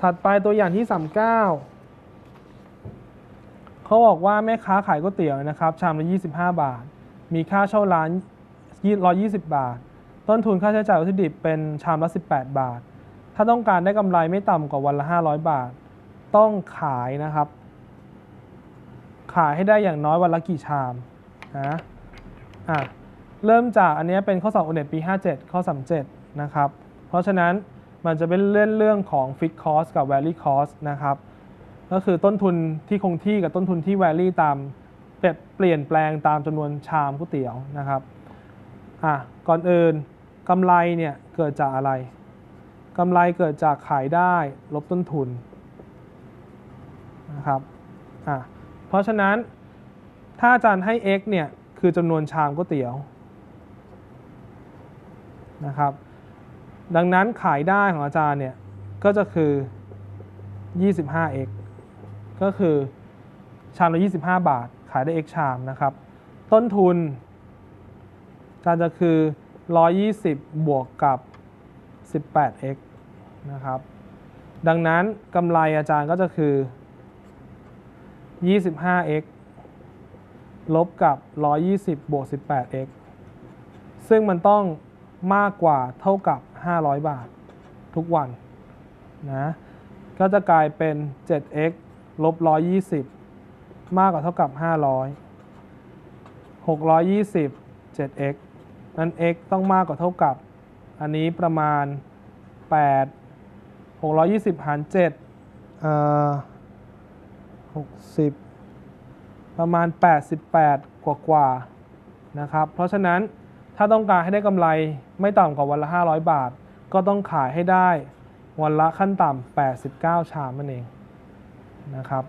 ถัดไปตัวอย่างที่ 39เขาบอกว่าแม่ค้าขายก๋วยเตี๋ยวนะครับชามละ 25 บาท มีค่าเช่าร้าน 120 บาท ต้นทุนค่าใช้จ่ายวัตถุดิบเป็นชามละ 18 บาท ถ้าต้องการได้กำไรไม่ต่ำกว่าวันละ 500 บาท ต้องขายนะครับ ขายให้ได้อย่างน้อยวันละกี่ชามนะอะเริ่มจากอันนี้เป็นข้อสอบโอเน็ตปี 57 ข้อ 37 นะครับ เพราะฉะนั้น มันจะเป็นเรื่องเรื่องของ Fixed Cost กับ Vary Cost นะครับ ก็คือต้นทุนที่คงที่กับต้นทุนที่ vary ตามเปลี่ยนเปลี่ยนแปลงตามจำนวนชามก๋วยเตี๋ยวนะครับอะก่อนอื่นกำไรเนี่ยเกิดจากอะไรกำไรเกิดจากขายได้ลบต้นทุนนะครับอะเพราะฉะนั้นถ้าอาจารย์ให้ x เนี่ยคือจำนวนชามก๋วยเตี๋ยวนะครับ ดังนั้นขายได้ของอาจารย์เนี่ย ก็จะคือ 25x ก็คือชามละ25 บาท ขายได้ x ชามนะครับ ต้นทุนอาจารย์จะคือ 120 บวกกับ 18x นะครับ ดังนั้นกำไรอาจารย์ก็จะคือ 25x ลบกับ 120 บวก 18x ซึ่งมันต้องมากกว่าเท่ากับ 500 บาททุกวันนะก็จะกลายเป็น 7x ลบ 120 มากกว่าเท่ากับ 500 620 7x นั้น x ต้องมากกว่าเท่ากับ อันนี้ประมาณ 8 620 หาร7เอ่อ60 ประมาณ 88 กว่ากว่านะครับ เพราะฉะนั้น ถ้าต้องการให้ได้กำไรไม่ต่ำกว่าวันละ 500 บาท ก็ต้องขายให้ได้วันละขั้นต่ำ89 ชามนั่นเองนะครับ